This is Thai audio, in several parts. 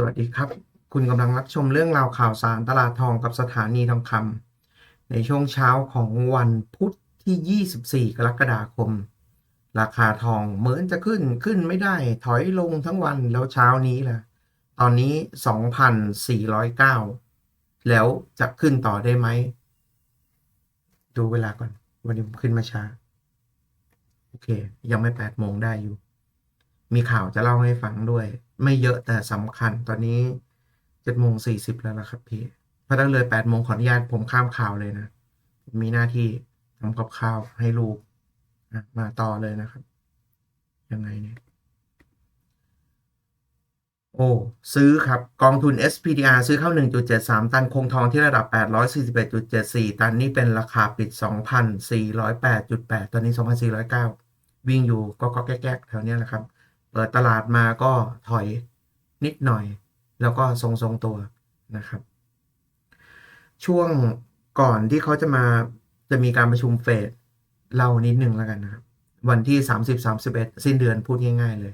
สวัสดีครับ คุณกำลังรับชมเรื่องราวข่าวสารตลาดทองกับสถานีทองคำในช่วงเช้าของวันพุธที่ 24 กรกฎาคม ราคาทองเหมือนจะขึ้นขึ้นไม่ได้ถอยลงทั้งวันแล้วเช้านี้ล่ะ ตอนนี้ 2,409 แล้วจะขึ้นต่อได้ไหม ดูเวลาก่อน วันนี้ผมขึ้นมาช้า โอเค ยังไม่ 8 โมงได้อยู่ มีข่าวจะเล่าให้ฟังด้วย ไม่เยอะแต่สำคัญตอนนี้เจ็ดโมงสี่สิบแล้วละครับพี่พอตั้งเลยแปดโมงขออนุญาตผมข้ามข่าวเลยนะ มีหน้าที่ทำกับข้าวให้ลูกมาต่อเลยนะครับ ยังไงเนี่ย โอ้ ซื้อครับ กองทุน SPDR ซื้อเข้า 1.73 ตันคงทองที่ระดับ 841.74 ตันนี่เป็นราคาปิด 2,408.8 ตอนนี้ 2,409 วิ่งอยู่ก็ก็แก๊กแถวเนี้ยแหละครับ เปิดตลาดมาก็ถอยนิดหน่อย แล้วก็ทรงๆตัวนะครับ ช่วงก่อนที่เขาจะมาจะมีการประชุมเฟดเล่านิดหนึ่งแล้วกันนะครับ วันที่ 30 31 สิ้นเดือนพูดง่าย ๆ เลย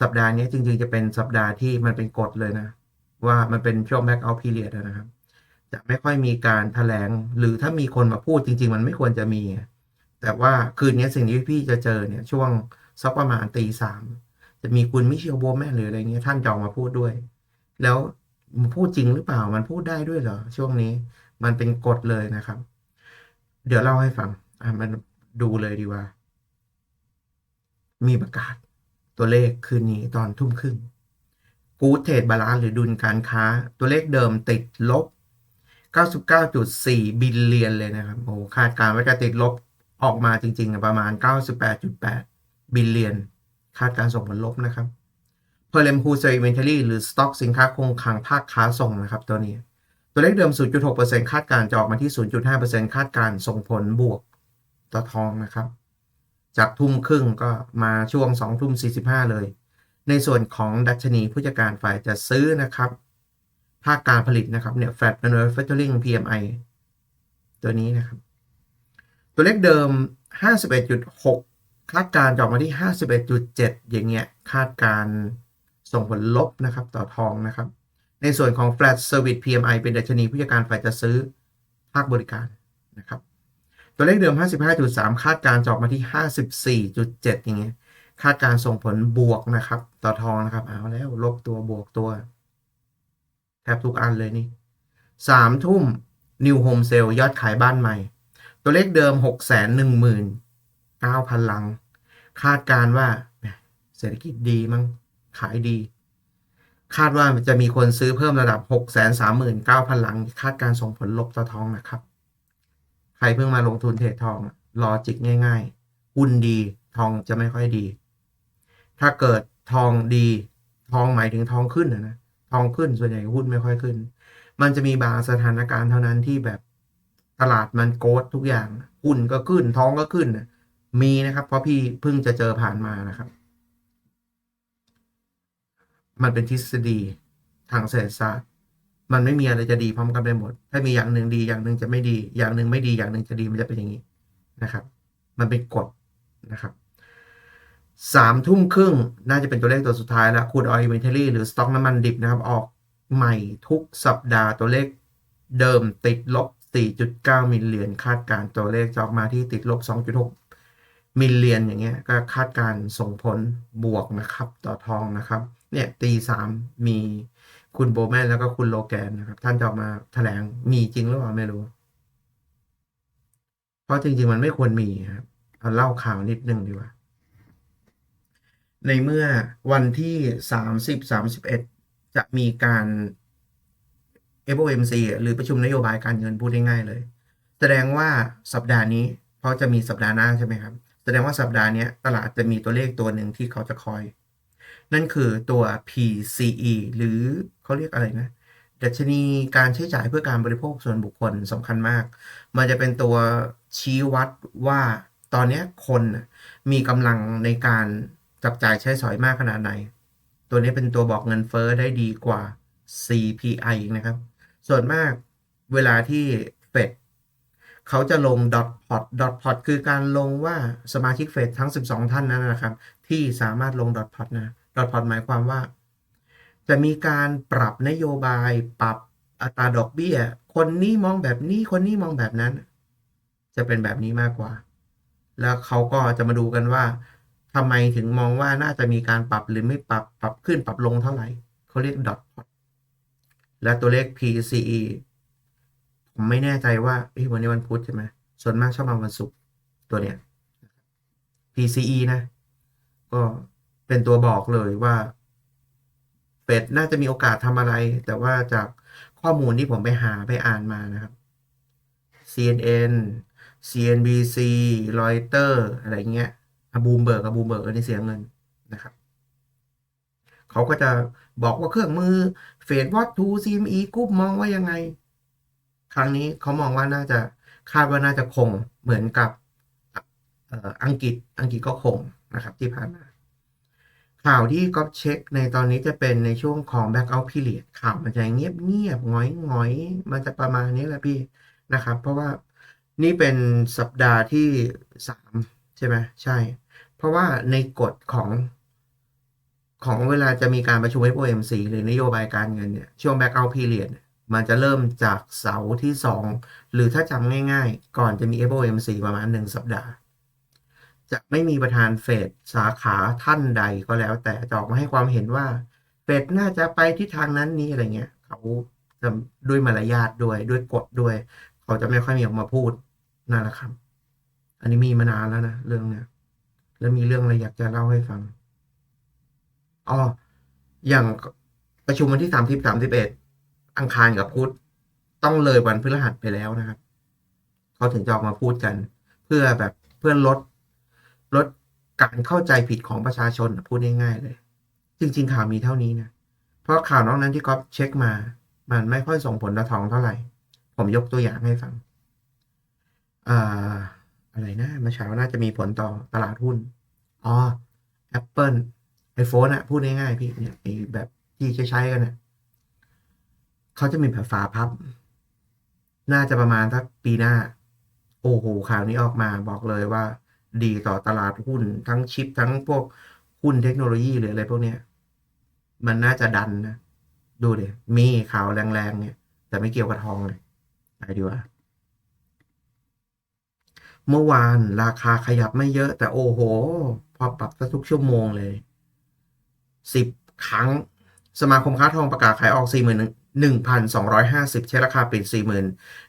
สัปดาห์นี้จริงๆจะเป็นสัปดาห์ที่มันเป็นกฎเลยนะ ว่ามันเป็นช่วง back out period อะนะครับ จะไม่ค่อยมีการแถลง หรือถ้ามีคนมาพูดจริง ๆ มันไม่ควรจะมี แต่ว่าคืนนี้สิ่งที่พี่จะเจอเนี่ยช่วงสักประมาณตีสาม จะมีคุณมิเชลโบแมนหรืออะไรเงี้ยท่านจะออกมาพูดด้วย แล้วมันพูดจริงหรือเปล่ามันพูดได้ด้วยเหรอ ช่วงนี้มันเป็นกฎเลยนะครับ เดี๋ยวเล่าให้ฟัง อะมันดูเลยดีว่า มีประกาศ ตัวเลขคืนนี้ตอนทุ่มครึ่งกูเทรดบาลานหรือดุลการค้า ตัวเลขเดิมติดลบ 99.4 บิลเลียนเลยนะครับโอ้คาดการณ์ว่าจะติดลบออกมาจริงๆ ประมาณ 98.8 บิลเลียน คาดการส่งผลลบนะครับเพอร์เลมฮูเซอร์อินเทอรี่หรือสต็อกสินค้าคงคลังภาคค้าส่งนะครับตัวนี้ ตัวเลขเดิม 0.6%คาดการจะออกมาที่ 0.5%คาดการส่งผลบวกต่อทองนะครับ จากทุ่มครึ่งก็มาช่วง2ทุ่ม45 เลย ในส่วนของดัชนีผู้จัดการฝ่ายจะซื้อนะครับ ภาคการผลิตนะครับเนี่ย Flat Manufacturing PMI ตัวนี้นะครับ ตัวเลขเดิม 51.6 คาดการจะออกมาที่ 51.7 อย่างเงี้ย คาดการส่งผลลบนะครับต่อทองนะครับ ในส่วนของ Flat Service PMI เป็นดัชนีผู้จัดการฝ่ายจะซื้อภาคบริการนะครับ ตัวเลขเดิม 55.3 คาดการจอกมาที่ 54.7 อย่างเงี้ย คาดการส่งผลบวกนะครับ ต่อทองนะครับ เอาแล้วลบตัวบวกตัวแทบทุกอันเลยนี่สามทุ่ม New Home Sale ยอดขายบ้านใหม่ ตัวเลขเดิม 6 1 9 0 0 0 9,000 ลัง คาดการว่าเศรษฐกิจดีมั้งขายดี คาดว่าจะมีคนซื้อเพิ่มระดับ 6 3 9 0 0 0 ลัง คาดการส่งผลลบต่อทองนะครับ ใครเพิ่งมาลงทุนเทรดทองรอจิกง่าย ๆ หุ้นดีทองจะไม่ค่อยดี ถ้าเกิดทองดีทองหมายถึงทองขึ้นนะนะทองขึ้นส่วนใหญ่หุ้นไม่ค่อยขึ้น มันจะมีบางสถานการณ์เท่านั้นที่แบบตลาดมันโกดทุกอย่าง หุ้นก็ขึ้นทองก็ขึ้น มีนะครับ เพราะพี่เพิ่งจะเจอผ่านมานะครับ มันเป็นทฤษฎีทางเศรษฐศาสตร์ มันไม่มีอะไรจะดีพร้อมกันไปหมด ถ้ามีอย่างหนึ่งดีอย่างหนึ่งจะไม่ดี อย่างหนึ่งไม่ดีอย่างหนึ่งจะดีมันจะเป็นอย่างนี้นะครับ มันเป็นกฎนะครับสามทุ่มครึ่งน่าจะเป็นตัวเลขตัวสุดท้ายแล้วคูดออยล์เวนเทอรี่หรือสต็อกน้ำมันดิบนะครับ ออกใหม่ทุกสัปดาห์ตัวเลขเดิมติดลบ 4.9 มิลเลียนคาดการตัวเลขจะออกมาที่ติดลบ 2.6 มิลเลียนอย่างเงี้ยก็คาดการส่งผลบวกนะครับ ต่อทองนะครับ เนี่ยตีสามมีคุณโบแมนแล้วก็คุณโลแกนนะครับ ท่านจะออกมาแถลงมีจริงหรือเปล่าไม่รู้ เพราะจริง ๆ มันไม่ควรมีครับเอาเล่าข่าวนิดนึงดีกว่า ในเมื่อวันที่30 31จะมีการ FOMC หรือประชุมนโยบายการเงินพูดง่ายๆเลย แสดงว่าสัปดาห์นี้ เพราะจะมีสัปดาห์หน้าใช่ไหมครับ แสดงว่าสัปดาห์นี้ตลาดจะมีตัวเลขตัวหนึ่งที่เขาจะคอย นั่นคือตัว PCE หรือเขาเรียกอะไรนะดัชนีการใช้จ่ายเพื่อการบริโภคส่วนบุคคลสำคัญมาก มันจะเป็นตัวชี้วัดว่าตอนนี้คนมีกำลังในการจับจ่ายใช้สอยมากขนาดไหน ตัวนี้เป็นตัวบอกเงินเฟอ้อได้ดีกว่า CPI นะครับ ส่วนมากเวลาที่เฟด เขาจะลง dot plot dot plot คือการลงว่าสมาชิกเฟดทั้ง 12 ท่านนั้นนะครับ ที่สามารถลง dot plot นะ dot plot หมายความว่า จะมีการปรับนโยบายปรับอัตราดอกเบี้ย คนนี้มองแบบนี้คนนี้มองแบบนั้น จะเป็นแบบนี้มากกว่า แล้วเขาก็จะมาดูกันว่าทำไมถึงมองว่าน่าจะมีการปรับหรือไม่ปรับปรับขึ้นปรับลงเท่าไหร่เขาเรียกดอทพอตและตัวเลข PCE ผมไม่แน่ใจว่าวันนี้วันพุธใช่ไหมส่วนมากชอบมาวันศุกร์ตัวเนี้ย PCE นะ ก็เป็นตัวบอกเลยว่าเฟดน่าจะมีโอกาสทำอะไร แต่ว่าจากข้อมูลที่ผมไปหาไปอ่านมานะครับ CNN CNBC Reuters อะไรเงี้ยอบูมเบิร์กกับบูมเบิร์กอันนี้เสียเงินนะครับเขาก็จะบอกว่าเครื่องมือเฟดวอตทูซีมอีกรุ๊ปมองว่ายังไง ครั้งนี้เขามองว่าน่าจะคาดว่าน่าจะคงเหมือนกับอังกฤษอังกฤษก็คงนะครับที่ผ่านมาข่าวที่ก๊อฟเช็คในตอนนี้จะเป็นในช่วงของ back out Period ข่าวมันจะเงียบเงียบงอยงอยมันจะประมาณนี้แหละพี่นะครับ เพราะว่านี่เป็นสัปดาห์ที่สามใช่ไหมใช่ เพราะว่าในกฎของของเวลาจะมีการประชุม FOMC หรือนโยบายการเงินเนี่ยช่วง back out Period เลีย มันจะเริ่มจากเสาร์ที่สองหรือถ้าจำง่ายๆ ก่อนจะมี FOMC ประมาณหนึ่งสัปดาห์ จะไม่มีประธานเฟดสาขาท่านใดก็แล้ว แต่จะออกมาให้ความเห็นว่า เฟดน่าจะไปที่ทางนั้นนี้อะไรเงี้ย เขาจะด้วยมารยาทด้วยด้วยกฎด้วย เขาจะไม่ค่อยมีออกมาพูดนั่นแหละครับ อันนี้มีมานานแล้วนะเรื่องเนี้ยแล้วมีเรื่องอะไรอยากจะเล่าให้ฟังอ๋ออย่างประชุมวันที่สามสิบสามสิบเอ็ด อังคารกับพุธต้องเลยวันพฤหัสไปแล้วนะครับเขาถึงจะออกมาพูดกัน เพื่อแบบเพื่อลดลดการเข้าใจผิดของประชาชนพูดง่ายๆเลย จริง ๆ ข่าวมีเท่านี้นะเพราะข่าวนอกนั้นที่ก๊อฟเช็คมา มันไม่ค่อยส่งผลต่อทองเท่าไหร่ ผมยกตัวอย่างให้ฟังอ่าอะไรนะเมื่อเช้าน่าจะมีผลต่อตลาดหุ้นอ๋อ Apple iPhone อะพูดง่ายๆพี่เนี่ยไอแบบที่ใช้ๆกันเนี่ย เขาจะมีแบบฝาพับ น่าจะประมาณสักปีหน้า โอ้โหข่าวนี้ออกมาบอกเลยว่า ดีต่อตลาดหุ้น ทั้งชิป ทั้งพวกหุ้นเทคโนโลยีหรืออะไรพวกเนี้ย มันน่าจะดันนะ ดูเดี๋ยมีข่าวแรงๆเนี่ย แต่ไม่เกี่ยวกับทองเลยไปดีกว่าเมื่อวานราคาขยับไม่เยอะ แต่โอ้โห พอปรับทุกชั่วโมงเลยสิบครั้ง สมาคมค้าทองประกาศขายออกสี่หมื่น หนึ่งพันสองร้อยห้าสิบใช้ราคาปิดสี่หมื่น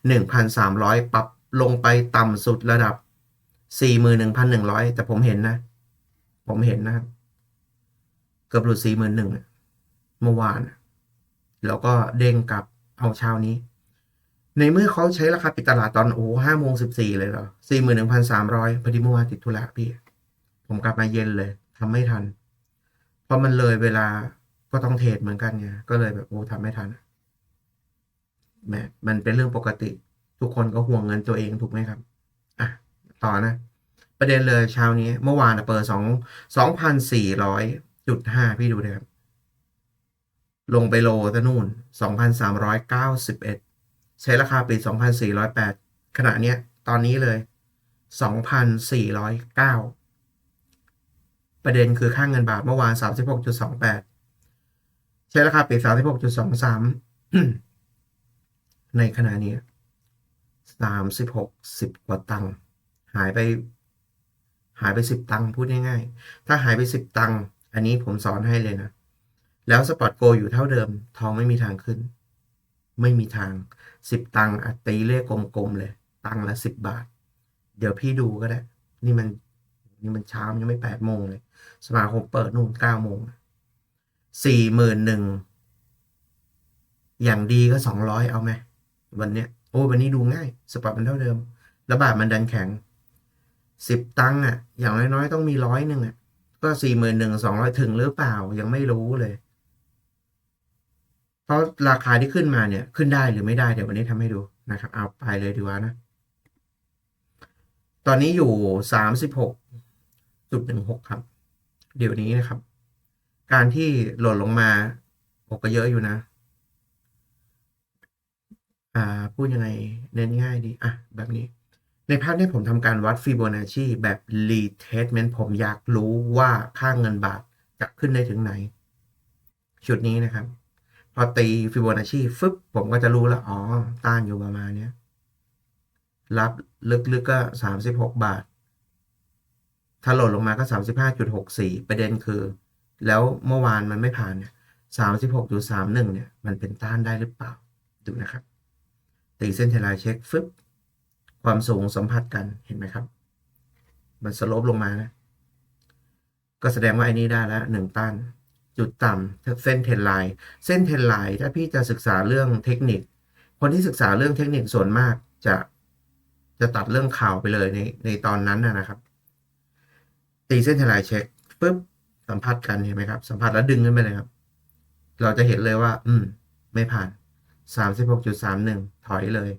หนึ่งพันสามร้อยปรับลงไปต่ำสุดระดับสี่หมื่นหนึ่งพันหนึ่งร้อยแต่ผมเห็นนะ ผมเห็นนะครับ เกือบหลุดสี่หมื่นหนึ่งเมื่อวาน แล้วก็เด้งกลับเอาเช้านี้ ในเมื่อเขาใช้ราคาปิดตลาดตอนโอ้ห้าโมงสิบสี่เลยเหรอสี่หมื่นหนึ่งพันสามร้อยพอดีเมื่อวานติดธุระพี่ ผมกลับมาเย็นเลยทำไม่ทัน เพราะมันเลยเวลาก็ต้องเทรดเหมือนกันไงก็เลยแบบโอ้ทำไม่ทัน มมันเป็นเรื่องปกติ ทุกคนก็ห่วงเงินตัวเองถูกไหมครับ อะ ต่อนะ ประเด็นเลยเช้านี้ เมื่อวานเปิดสองสองพันสี่ร้อยจุดห้าพี่ดูนะครับ ลงไปโลตะนู่นสองพันสามร้อยเก้าสิบเอ็ดใช้ราคาปิดสองพันสี่ร้อยแปดขณะเนี้ย ตอนนี้เลยสองพันสี่ร้อยเก้าประเด็นคือค่างเงินบาทเมื่อวานสามสิบหกจุดสองแปดใช้ราคาปิดสามสิบหกจุดสองสาม ในขณะนี้สามสิบหกสิบกว่าตังค์หายไป หายไปสิบตังค์พูดง่ายๆ ถ้าหายไปสิบตังค์อันนี้ผมสอนให้เลยนะ แล้วสปอตโกอยู่เท่าเดิม ทองไม่มีทางขึ้น ไม่มีทางสิบตังค์อัดตีเลขกลมๆเลย ตังค์ละสิบบาท เดี๋ยวพี่ดูก็ได้ นี่มันนี่มันเช้ายังไม่แปดโมงเลย สมาคมเปิดนู่นเก้าโมงสี่หมื่นหนึ่งอย่างดีก็สองร้อยเอาไหม วันเนี้ยโอ้วันนี้ดูง่าย สปอตมันเท่าเดิมแล้วบาทมันดันแข็งสิบตังค์อะ อย่างน้อยๆต้องมีร้อยหนึ่งอะ ก็สี่หมื่นหนึ่งสองร้อยถึงหรือเปล่ายังไม่รู้เลย เพราะราคาที่ขึ้นมาเนี่ย ขึ้นได้หรือไม่ได้เดี๋ยววันนี้ทำให้ดูนะครับ เอาไปเลยดีกว่านะ ตอนนี้อยู่สามสิบหกจุดหนึ่งหกครับ เดี๋ยวนี้นะครับ การที่หล่นลงมาโอ้ก็เยอะอยู่นะ อ่า พูดยังไงเน้นง่ายดี อะ แบบนี้ ในภาพนี้ผมทำการวัดฟิโบนัชชีแบบ retestment ผมอยากรู้ว่าค่าเงินบาทจะขึ้นได้ถึงไหน ชุดนี้นะครับ พอตีฟิโบนัชชีฟึบผมก็จะรู้แล้ว อ๋อ ต้านอยู่ประมาณเนี้ย รับลึกๆก็สามสิบหกบาท ถ้าหล่นลงมาก็สามสิบห้าจุดหกสี่ประเด็นคือ แล้วเมื่อวานมันไม่ผ่านเนี่ยสามสิบหกจุดสามหนึ่งเนี่ย มันเป็นต้านได้หรือเปล่า ดูนะครับ ตีเส้นเทนไลน์เช็คฟึบความสูงสัมผัสกันเห็นไหมครับ มันสโลปลงมานะ ก็แสดงว่าไอ้นี้ได้แล้วหนึ่งต้านจุดต่ำเส้นเทนไลน์เส้นเทนไลน์ถ้าพี่จะศึกษาเรื่องเทคนิค คนที่ศึกษาเรื่องเทคนิคส่วนมากจะจะตัดเรื่องข่าวไปเลยในในตอนนั้นนะครับ ตีเส้นเทนไลน์เช็คปุ๊บสัมผัสกันเห็นไหมครับ สัมผัสแล้วดึงขึ้นไปเลยครับ เราจะเห็นเลยว่า อืม ไม่ผ่านสามสิบหกจุดสามหนึ่ง ถอยเลย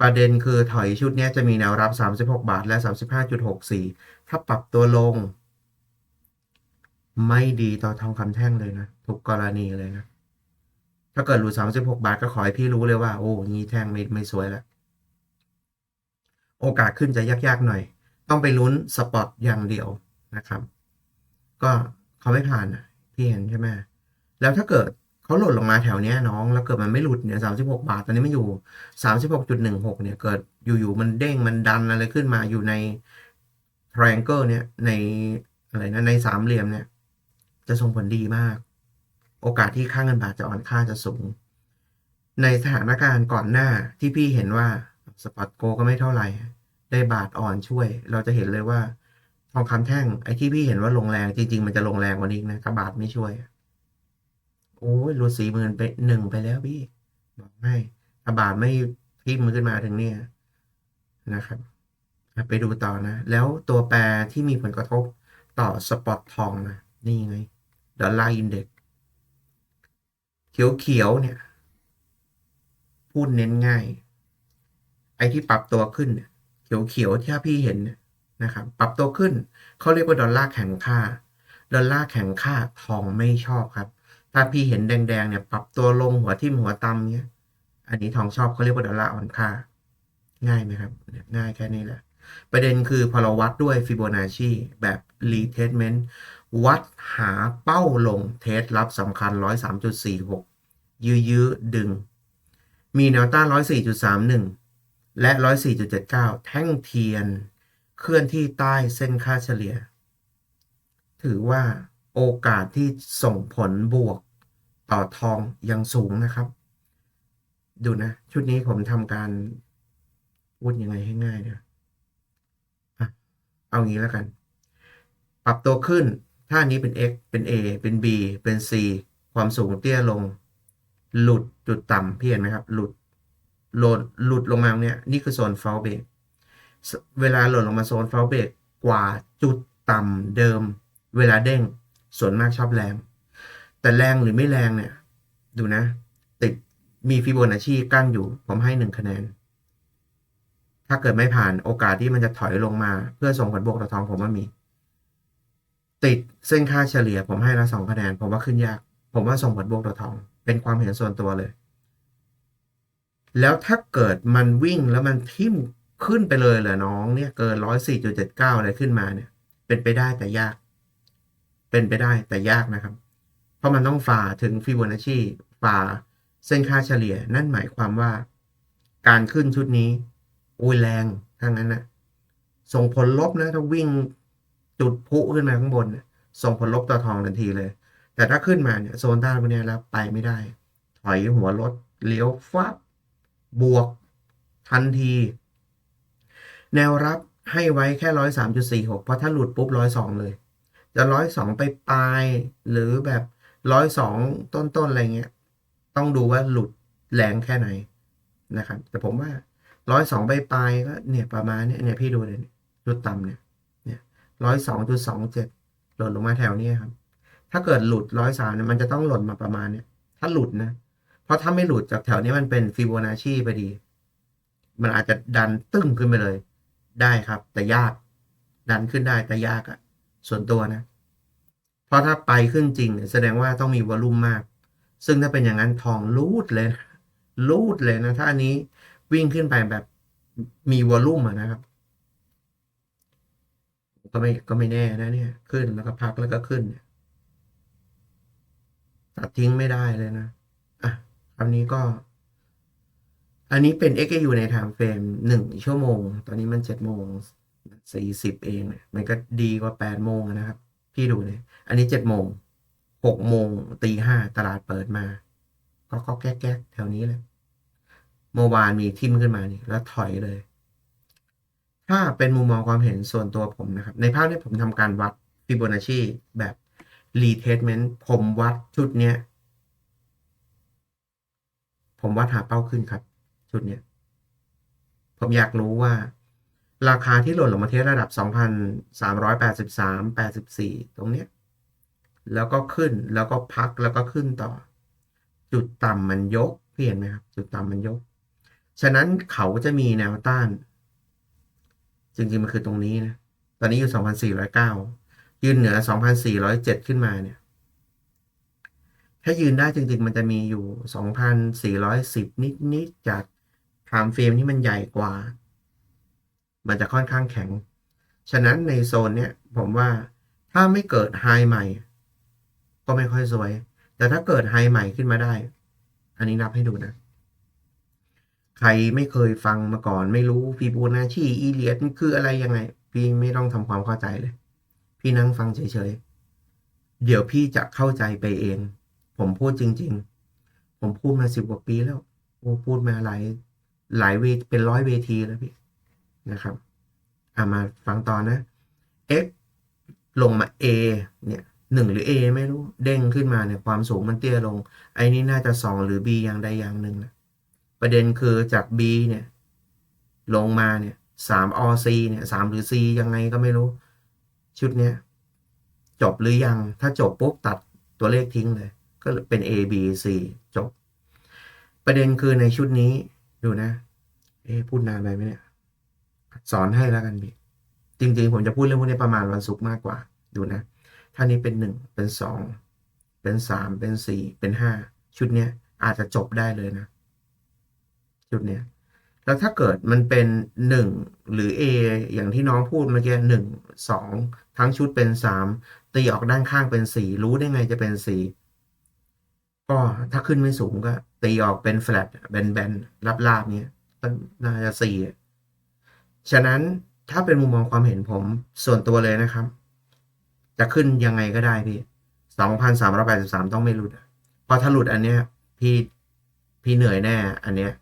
ประเด็นคือถอยชุดนี้จะมีแนวรับสามสิบาทและสามสิบห้าจุดหกสี่ถ้าปรับตัวลง ไม่ดีต่อทองคำแท่งเลยนะ ทุกกรณีเลยนะ ถ้าเกิดหลุดสามสิบาทก็ขอให้พี่รู้เลยว่า โอ้งี้แท่งไม่ไม่สวยแล้ว โอกาสขึ้นจะยากๆหน่อย ต้องไปลุ้นสปอตอย่างเดียวนะครับ ก็เขาไม่ผ่านพี่เห็นใช่ไหมแล้วถ้าเกิด เขาหล่นลงมาแถวเนี้ยน้องแล้วเกิดมันไม่หลุดเนี่ยสามสิบหกบาทตอนนี้มันอยู่สามสิบหกจุดหนึ่งหกเนี่ยเกิดอยู่ๆมันเด้งมันดันอะไรขึ้นมาอยู่ใน triangle เนี่ยในอะไรนะในสามเหลี่ยมเนี่ย จะส่งผลดีมาก โอกาสที่ค่าเงินบาทจะอ่อนค่าจะสูง ในสถานการณ์ก่อนหน้าที่พี่เห็นว่าสปอตโกก็ไม่เท่าไหร่ ได้บาทอ่อนช่วย เราจะเห็นเลยว่าทองคำแท่งไอ้ที่พี่เห็นว่าลงแรงจริง ๆ มันจะลงแรงกว่านี้นะถ้าบาทไม่ช่วย โอ้ยรูดสี่หมื่นไปหนึ่งไปแล้วพี่ บอกให้ถ้าบาทไม่ทิ่มมันขึ้นมาถึงเนี่ยนะครับ ไปดูต่อนะ แล้วตัวแปรที่มีผลกระทบต่อสปอตทองนะนี่ไงดอลลาร์อินเด็กเขียวๆเนี่ย พูดเน้นง่าย ไอ้ที่ปรับตัวขึ้นเนี่ยเขียวๆที่พี่เห็นเนี่ยนะครับ ปรับตัวขึ้นเขาเรียกว่าดอลลาร์แข็งค่า ดอลลาร์แข็งค่าทองไม่ชอบครับ ถ้าพี่เห็นแดงๆเนี่ยปรับตัวลงหัวทิ่มหัวตำเนี่ยอันนี้ทองชอบเขาเรียกว่าดอลลาร์อ่อนค่า ง่ายไหมครับ ง่ายแค่นี้แหละ ประเด็นคือพอเราวัดด้วยฟิโบนัชชีแบบ retestment วัดหาเป้าลงเทสรับสำคัญ 103.46 ยื้อยื้อดึง มีแนวต้าน 104.31 และ 104.79 แท่งเทียน เคลื่อนที่ใต้เส้นค่าเฉลี่ย ถือว่า โอกาสที่ส่งผลบวกต่อทองยังสูงนะครับ ดูนะ ชุดนี้ผมทำการพูดยังไงให้ง่ายเนี่ยเอางี้แล้วกัน ปรับตัวขึ้น ถ้านี้เป็น x เป็น a เป็น b เป็น c ความสูงเตี้ยลง หลุดจุดต่ำพี่เห็นไหมครับ หลุดหลดหลุดลงมาเนี่ยนี่คือโซนฟลเบรกเวลาหล่นลงมาโซนฟลเบรกกว่าจุดต่ำเดิม เวลาเด้ง ส่วนมากชอบแรง แต่แรงหรือไม่แรงเนี่ย ดูนะ ติดมีฟิโบนัชชีกั้นอยู่ ผมให้หนึ่งคะแนน ถ้าเกิดไม่ผ่านโอกาสที่มันจะถอยลงมา เพื่อส่งผลบวกต่อทองผมว่ามี ติดเส้นค่าเฉลี่ย ผมให้ละสองคะแนน ผมว่าขึ้นยาก ผมว่าส่งผลบวกต่อทอง เป็นความเห็นส่วนตัวเลย แล้วถ้าเกิดมันวิ่งแล้วมันทิ่มขึ้นไปเลยเหรอน้องเนี่ยเกินร้อยสี่จุดเจ็ดเก้าอะไรขึ้นมาเนี่ย เป็นไปได้แต่ยาก เป็นไปได้แต่ยากนะครับ เพราะมันต้องฝ่าถึงฟิโบนัชชีฝ่าเส้นค่าเฉลี่ย นั่นหมายความว่า การขึ้นชุดนี้อุ้ยแรงทั้งนั้นนะส่งผลลบนะถ้าวิ่งจุดพุขึ้นมาข้างบน ส่งผลลบต่อทองทันทีเลย แต่ถ้าขึ้นมาเนี่ยโซนต้านพวกนี้แล้วไปไม่ได้ ถอยหัวรถเลี้ยวฟับบวก ทันที แนวรับให้ไว้แค่ร้อยสามจุดสี่หกเพราะถ้าหลุดปุ๊บร้อยสองเลย จะร้อยสองไปปลายหรือแบบร้อยสองต้นๆอะไรเงี้ย ต้องดูว่าหลุดแรงแค่ไหนนะครับ แต่ผมว่าร้อยสองใบปลายก็เนี่ยประมาณเนี้ยเนี่ยพี่ดูเลยจุดต่ำเนี่ยเนี่ยร้อยสองจุดสองเจ็ดหล่นลงมาแถวนี้ครับ ถ้าเกิดหลุดร้อยสามเนี่ยมันจะต้องหล่นมาประมาณเนี้ยถ้าหลุดนะ เพราะถ้าไม่หลุดจากแถวนี้มันเป็นฟิโบนัชชีพอดี มันอาจจะดันตึ้งขึ้นไปเลย ได้ครับ แต่ยาก ดันขึ้นได้แต่ยากอะ ส่วนตัวนะ เพราะถ้าไปขึ้นจริงเนี่ยแสดงว่าต้องมีวอลลุ่มมาก ซึ่งถ้าเป็นอย่างนั้นทองรูดเลยนะรูดเลยนะถ้าอันนี้วิ่งขึ้นไปแบบมีวอลลุ่มนะครับ ก็ไม่ก็ไม่แน่นะเนี่ย ขึ้นแล้วก็พักแล้วก็ขึ้นเนี่ยตัดทิ้งไม่ได้เลยนะอะคราวนี้ก็ อันนี้เป็น XAU ใน time frame หนึ่งชั่วโมง ตอนนี้มันเจ็ดโมง สี่สิบเองเนี่ยมันก็ดีกว่าแปดโมงนะครับ พี่ดูเลยอันนี้เจ็ดโมงหกโมงตีห้าตลาดเปิดมาก็ก็แก๊กแก๊กแถวนี้แหละเมื่อวานมีทิมขึ้นมานี่แล้วถอยเลย ถ้าเป็นมุมมองความเห็นส่วนตัวผมนะครับ ในภาพนี้ผมทำการวัดฟิโบนัชชีแบบ retracement ผมวัดชุดเนี้ย ผมวัดหาเป้าขึ้นครับ ชุดเนี้ย ผมอยากรู้ว่า ราคาที่หล่นลงมาที่ระดับ 2,383 84 ตรงเนี้ย แล้วก็ขึ้นแล้วก็พักแล้วก็ขึ้นต่อ จุดต่ำมันยกพี่เห็นไหมครับ จุดต่ำมันยก ฉะนั้นเขาจะมีแนวต้าน จริงๆ มันคือตรงนี้นะ ตอนนี้อยู่ 2,409 ยืนเหนือ 2,407 ขึ้นมาเนี่ย ถ้ายืนได้จริง ๆ มันจะมีอยู่ 2,410 นิดๆจากไทม์เฟรมที่มันใหญ่กว่า มันจะค่อนข้างแข็ง ฉะนั้นในโซนเนี้ยผมว่าถ้าไม่เกิดไฮใหม่ ก็ไม่ค่อยสวย แต่ถ้าเกิดไฮใหม่ขึ้นมาได้ อันนี้นับให้ดูนะ ใครไม่เคยฟังมาก่อน ไม่รู้ฟีโบนัชชีอีเลียดมันคืออะไรยังไง พี่ไม่ต้องทำความเข้าใจเลย พี่นั่งฟังเฉยๆ เดี๋ยวพี่จะเข้าใจไปเอง ผมพูดจริง ๆ ผมพูดมาสิบกว่าปีแล้ว โอ้พูดมาหลายหลายเวทเป็นร้อยเวทีแล้วพี่ นะครับอามาฟังต่อนะ x ลงมา a เนี่ยหนึ่งหรือ a ไม่รู้ เด้งขึ้นมาเนี่ยความสูงมันเตี้ยลง ไอ้นี่น่าจะสองหรือ b อย่างใดอย่างหนึ่งนะประเด็นคือจาก b เนี่ยลงมาเนี่ยสาม or c เนี่ยสามหรือ c ยังไงก็ไม่รู้ ชุดเนี้ยจบหรือยัง ถ้าจบปุ๊บตัดตัวเลขทิ้งเลย ก็เป็น A B C จบ ประเด็นคือในชุดนี้ดูนะ เอ๊พูดนานไปไหมเนี่ย สอนให้แล้วกันพี่จริงๆ ผมจะพูดเรื่องพวกนี้ประมาณวันศุกร์มากกว่า ดูนะ ถ้านี้เป็นหนึ่งเป็นสองเป็นสามเป็นสี่เป็นห้าชุดเนี้ยอาจจะจบได้เลยนะ ชุดเนี้ยแล้วถ้าเกิดมันเป็นหนึ่งหรือ A อย่างที่น้องพูดเมื่อกี้หนึ่งสองทั้งชุดเป็นสามตีออกด้านข้างเป็นสี่รู้ได้ไงจะเป็นสี่ก็ถ้าขึ้นไม่สูงก็ ตีออกเป็นแฟลตแบนๆลาบๆเนี้ยก็น่าจะสี่ ฉะนั้นถ้าเป็นมุมมองความเห็นผมส่วนตัวเลยนะครับ จะขึ้นยังไงก็ได้พี่สองพันสามร้อยแปดสิบสามต้องไม่หลุดเพราะถ้าหลุดอันเนี้ย พี่พี่เหนื่อยแน่ อันเนี้ย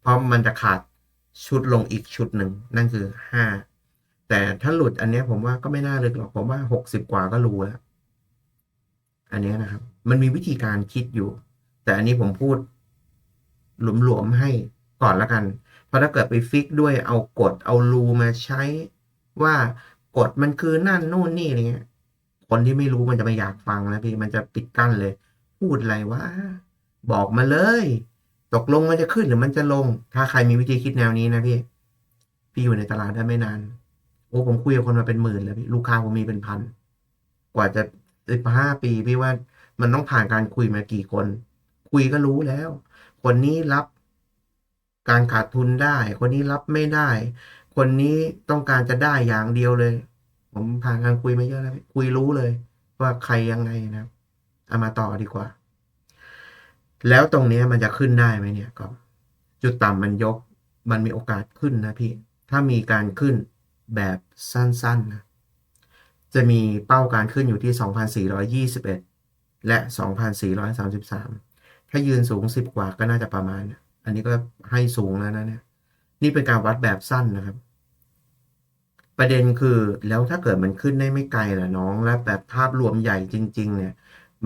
เพราะมันจะขาดชุดลงอีกชุดหนึ่งนั่นคือห้าแต่ถ้าหลุดอันเนี้ยผมว่าก็ไม่น่าลึกหรอกผมว่าหกสิบกว่าก็รู้แล้วอันนี้นะครับ มันมีวิธีการคิดอยู่ แต่อันนี้ผมพูดหลวมๆให้ก่อนละกัน ราะถ้าเกิดไปฟิกด้วยเอากฎเอารูมาใช้ว่ากฎมันคือนั่นนู่นนี่อะไรเงี้ย คนที่ไม่รู้มันจะไม่อยากฟังแล้วพี่มันจะปิดกั้นเลย พูดอะไรวะบอกมาเลย ตกลงมันจะขึ้นหรือมันจะลง ถ้าใครมีวิธีคิดแนวนี้นะพี่ พี่อยู่ในตลาดได้ไม่นาน โอ้ผมคุยกับคนมาเป็นหมื่นแล้วพี่ลูกค้าผมมีเป็นพันกว่าจะสิบห้าปีพี่ว่ามันต้องผ่านการคุยมากี่คน คุยก็รู้แล้ว คนนี้รับ การขาดทุนได้ คนนี้รับไม่ได้ คนนี้ต้องการจะได้อย่างเดียวเลย ผมผ่านการคุยมาเยอะแล้วคุยรู้เลย ว่าใครยังไงนะเอามาต่อดีกว่า แล้วตรงนี้มันจะขึ้นได้ไหมเนี่ยก็จุดต่ำมันยกมันมีโอกาสขึ้นนะพี่ ถ้ามีการขึ้นแบบสั้นๆนะจะมีเป้าการขึ้นอยู่ที่ 2,421 และ 2,433 ถ้ายืนสูง 10 กว่าก็น่าจะประมาณ อันนี้ก็ให้สูงแล้วนะเนี่ย นี่เป็นการวัดแบบสั้นนะครับ ประเด็นคือแล้วถ้าเกิดมันขึ้นได้ไม่ไกลล่ะน้อง และแบบภาพรวมใหญ่จริง ๆ เนี่ย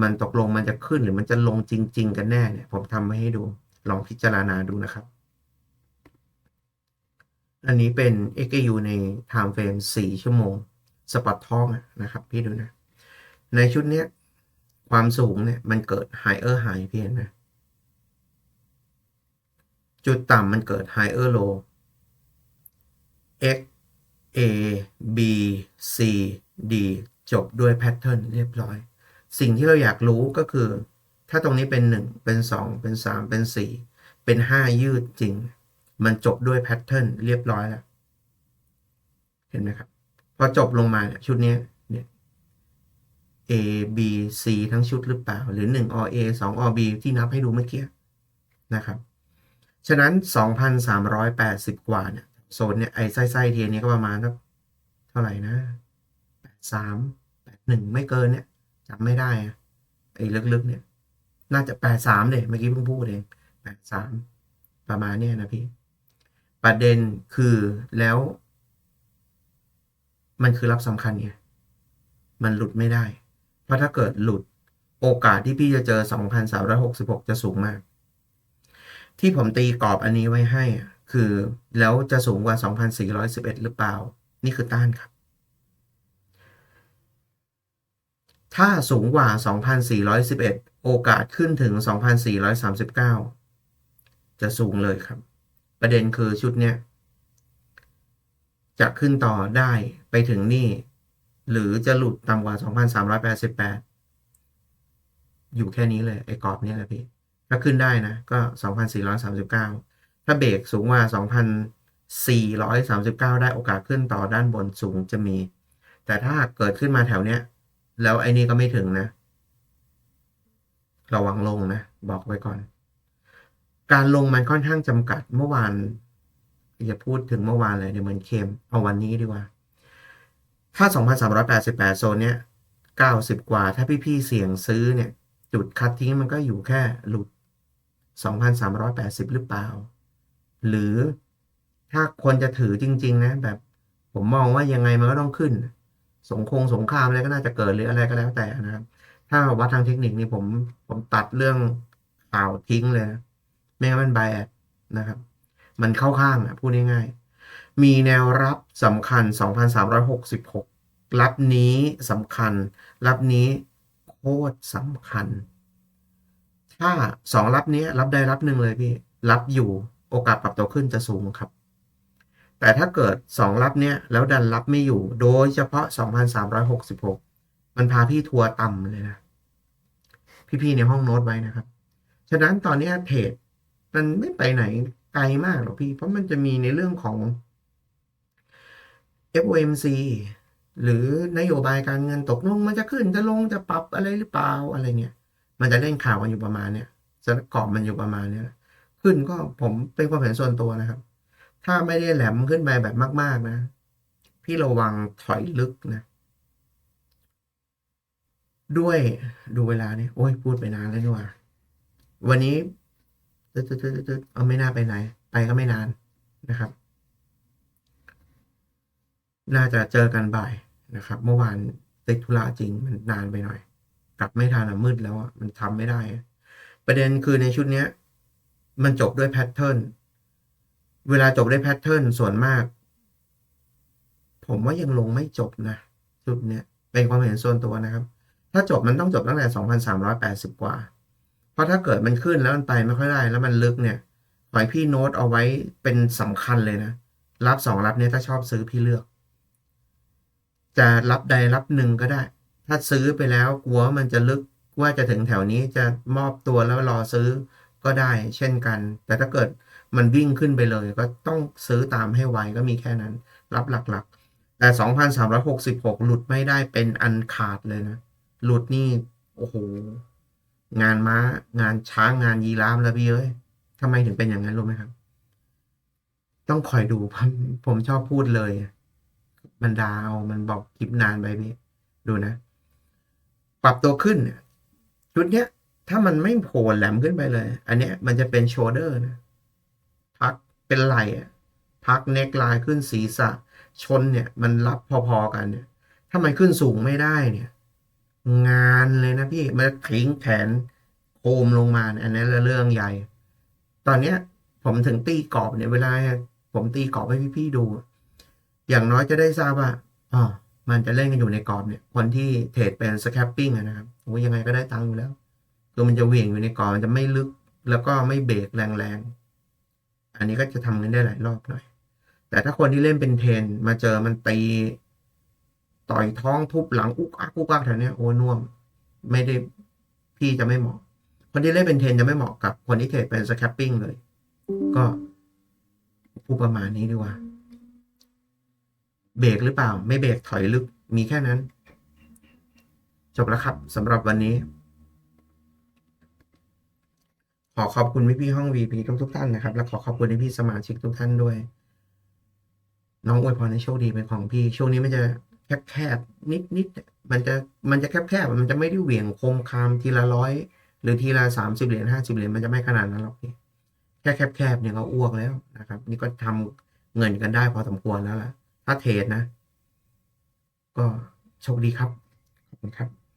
มันตกลงมันจะขึ้นหรือมันจะลงจริง ๆ กันแน่เนี่ย ผมทำมาให้ดู ลองพิจารณาดูนะครับ อันนี้เป็น XAU ใน time frame 4 ชั่วโมงสปอตทองนะครับ พี่ดูนะ ในชุดเนี้ยความสูงเนี่ยมันเกิด higher high พี่เห็นไหม จุดต่ำมันเกิด higher low x a b c d จบด้วยแพทเทิร์นเรียบร้อย สิ่งที่เราอยากรู้ก็คือ ถ้าตรงนี้เป็น 1 เป็น 2 เป็น 3 เป็น 4 เป็น 5 ยืดจริง มันจบด้วยแพทเทิร์นเรียบร้อยแล้ว เห็นไหมครับ พอจบลงมาเนี่ยชุดนี้เนี่ย A B C ทั้งชุดหรือเปล่า หรือ 1 OA 2 o b ที่นับให้ดูเมื่อกี้นะครับ ฉะนั้น 2,380 กว่าเนี่ยโซนเนี่ยไอ้ไส้ไส้เทียนนี้ก็ประมาณสักเท่าไหร่นะ83 81 ไม่เกินเนี่ยจำไม่ได้อะไอ้ลึกๆเนี่ย น่าจะ 83เด็เมื่อกี้เพิ่งพูดเอง83 ประมาณเนี้ยนะพี่ ประเด็นคือแล้ว มันคือรับสำคัญไงมันหลุดไม่ได้ เพราะถ้าเกิดหลุดโอกาสที่พี่จะเจอ 2,366 จะสูงมาก ที่ผมตีกรอบอันนี้ไว้ให้ คือแล้วจะสูงกว่า 2,411 หรือเปล่า นี่คือต้านครับ ถ้าสูงกว่า 2,411 โอกาสขึ้นถึง 2,439 จะสูงเลยครับ ประเด็นคือชุดเนี้ยจะขึ้นต่อได้ไปถึงนี่ หรือจะหลุดต่ำกว่า 2,388 อยู่แค่นี้เลย ไอ้กรอบนี้แหละพี่ ถ้าขึ้นได้นะ ก็ 2,439 ถ้าเบรกสูงกว่า2,439 ได้โอกาสขึ้นต่อด้านบนสูงจะมี แต่ถ้าเกิดขึ้นมาแถวเนี้ย แล้วไอ้นี่ก็ไม่ถึงนะ ระวังลงนะ บอกไว้ก่อน การลงมันค่อนข้างจำกัดเมื่อวานอย่าพูดถึงเมื่อวานเลยเดี๋ยวมันเค็มเอาวันนี้ดีกว่า ถ้า 2,388 โซนเนี้ย 90 กว่า ถ้าพี่ๆเสี่ยงซื้อเนี่ย จุดคัดทิ้งมันก็อยู่แค่หลุด 2,380 หรือเปล่า หรือถ้าคนจะถือจริง ๆ นะ แบบผมมองว่ายังไงมันก็ต้องขึ้น สงคงสงครามอะไรก็น่าจะเกิดหรืออะไรก็แล้วแต่นะครับ ถ้าวัดทางเทคนิคนี่ผมผมตัดเรื่องข่าวทิ้งเลยนะไม่งั้นมันแบดนะครับ มันเข้าข้างอะพูดง่ายๆ มีแนวรับสำคัญ 2,366 รับนี้สำคัญ รับนี้โคตรสำคัญ ถ้าสองรับนี้รับได้รับหนึ่งเลยพี่ รับอยู่โอกาสปรับตัวขึ้นจะสูงครับ แต่ถ้าเกิดสองรับเนี้ยแล้วดันรับไม่อยู่ โดยเฉพาะ 2,366 มันพาพี่ทัวร์ต่ำเลยนะ พี่ๆในห้องโน้ตไว้นะครับ ฉะนั้นตอนนี้เทรดมันไม่ไปไหนไกลมากหรอกพี่ เพราะมันจะมีในเรื่องของ FOMC หรือนโยบายการเงินตกลงมันจะขึ้นจะลงจะปรับอะไรหรือเปล่าอะไรเนี่ย มันจะเล่นข่าวกันอยู่ประมาณเนี้ยจะกรอบมันอยู่ประมาณเนี้ยขึ้นก็ผมเป็นความเห็นส่วนตัวนะครับ ถ้าไม่ได้แหลมขึ้นไปแบบมาก ๆนะ พี่ระวังถอยลึกนะ ด้วยดูเวลาเนี่ยโอ้ยพูดไปนานแล้วนี่ว่าวันนี้ตึ๊ดตึ๊ดตึ๊ดตึ๊ดเอาไม่น่าไปไหน ไปก็ไม่นานนะครับ น่าจะเจอกันบ่ายนะครับ เมื่อวานติดธุระจริงมันนานไปหน่อย กลับไม่ทันอะมืดแล้วอะมันทำไม่ได้ ประเด็นคือในชุดเนี้ย มันจบด้วยแพทเทิร์นเวลาจบด้วยแพทเทิร์นส่วนมาก ผมว่ายังลงไม่จบนะชุดเนี้ยเป็นความเห็นส่วนตัวนะครับ ถ้าจบมันต้องจบตั้งแต่ 2,380 กว่า เพราะถ้าเกิดมันขึ้นแล้วมันไปไม่ค่อยได้ แล้วมันลึกเนี่ยขอให้พี่โน้ตเอาไว้เป็นสำคัญเลยนะ รับสองรับเนี้ยถ้าชอบซื้อพี่เลือก จะรับใดรับหนึ่งก็ได้ ถ้าซื้อไปแล้วกลัวมันจะลึกว่าจะถึงแถวนี้จะมอบตัวแล้วรอซื้อก็ได้เช่นกัน แต่ถ้าเกิดมันวิ่งขึ้นไปเลย ก็ต้องซื้อตามให้ไวก็มีแค่นั้น รับหลักๆ แต่ 2,366 หลุดไม่ได้เป็นอันขาดเลยนะ หลุดนี่ โอ้โห งานม้า งานช้างงานยีราฟแล้วพี่เอ้ยทำไมถึงเป็นอย่างนั้นรู้ไหมครับ ต้องคอยดูผมผมชอบพูดเลยมันดาวมันบอกคลิปนานไปพี่ ดูนะ รับตัวขึ้นชุดเนี้ย ถ้ามันไม่โผล่แหลมขึ้นไปเลย อันเนี้ยมันจะเป็นโชเดอร์นะพักเป็นไหลอะพักเน็กไลน์ขึ้นศีรษะ ชนเนี่ย มันรับพอๆกันเนี่ย ถ้ามันขึ้นสูงไม่ได้เนี่ย งานเลยนะพี่มันทิ้งแขนโคมลงมาอันนี้เรื่องใหญ่ ตอนเนี้ย ผมถึงตีกรอบเนี่ยเวลาผมตีกรอบให้พี่ๆดู อย่างน้อยจะได้ทราบว่าอ๋อ มันจะเล่นกันอยู่ในกรอบเนี่ย คนที่เทรดเป็นสแคปปิ้งนะครับโอ้ยยังไงก็ได้ตังค์อยู่แล้วคือมันจะเหวี่ยงอยู่ในกรอบมันจะไม่ลึก แล้วก็ไม่เบรกแรงๆ อันนี้ก็จะทำเงินได้หลายรอบหน่อย แต่ถ้าคนที่เล่นเป็นเทรนมาเจอมันตีต่อยท้องทุบหลังอุกอักอุกอักแถวนี้โอ้น่วม ไม่ได้พี่จะไม่เหมาะ คนที่เล่นเป็นเทรนจะไม่เหมาะกับคนที่เทรดเป็นสแคปปิ้งเลย ก็พูดประมาณนี้ดีกว่า เบรกหรือเปล่า ไม่เบรกถอยลึกมีแค่นั้น จบแล้วครับสำหรับวันนี้ ขอขอบคุณพี่พี่ห้อง VP ทุกทุกท่านนะครับ และขอขอบคุณพี่พี่สมาชิกทุกท่านด้วย น้องอวยพรให้โชคดีเป็นของพี่ ช่วงนี้มันจะแคบแคบนิดนิดมันจะมันจะแคบแคบๆมันจะไม่ได้เหวี่ยงคมคามทีละร้อยหรือทีละสามสิบเหรียญห้าสิบเหรียญมันจะไม่ขนาดนั้นหรอกพี่แค่แคบๆเนี่ยก็อ้วกแล้วนะครับ นี่ก็ทำเงินกันได้พอสมควรแล้วล่ะ ถ้าเทรดนะ ก็โชคดีครับ ขอบคุณครับ